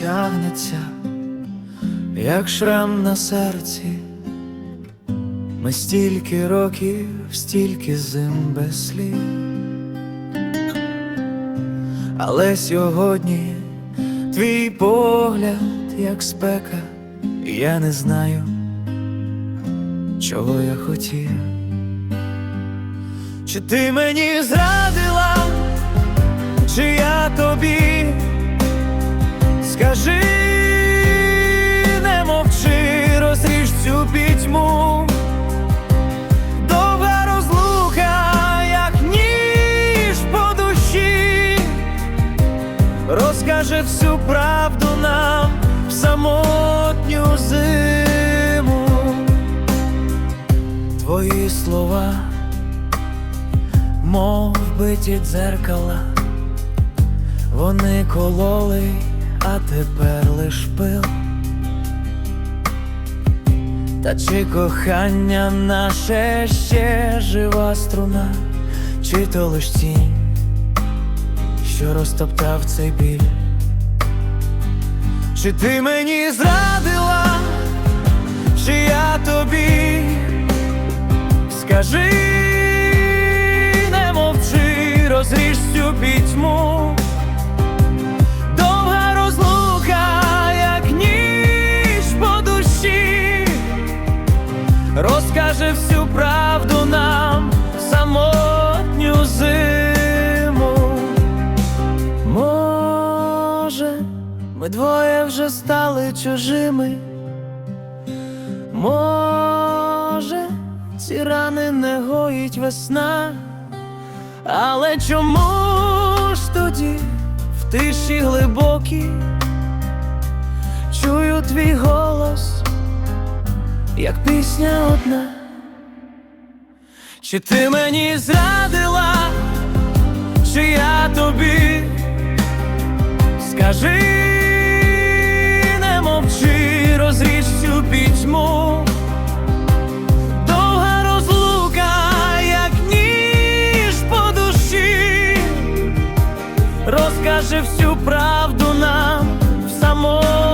тягнеться, як шрам на серці. Ми стільки років, стільки зим без слів. Але сьогодні твій погляд, як спека, я не знаю, чого я хотів. Чи ти мені зрадила, чи я тобі? Скажи, не мовчи, розріж цю пітьму. Довга розлука, як ніж по душі, розкаже всю правду нам в самотню зиму. Твої слова, мов биті дзеркала, вони кололи, а тепер лиш пил. Та чи кохання наше ще жива струна, чи то лиш тінь, що розтоптав цей біль? Чи ти мені зрадила, чи я тобі? Скажи, не мовчи, розріж цю пітьму. Розкаже всю правду нам в самотню зиму. Може, ми двоє вже стали чужими. Може, ці рани не гоїть весна, але чому ж тоді в тиші глибокій чую твій голос, як пісня одна, чи ти мені зрадила, чи я тобі? Скажи, не мовчи, розріч цю пітьму. Розкаже всю правду нам в самому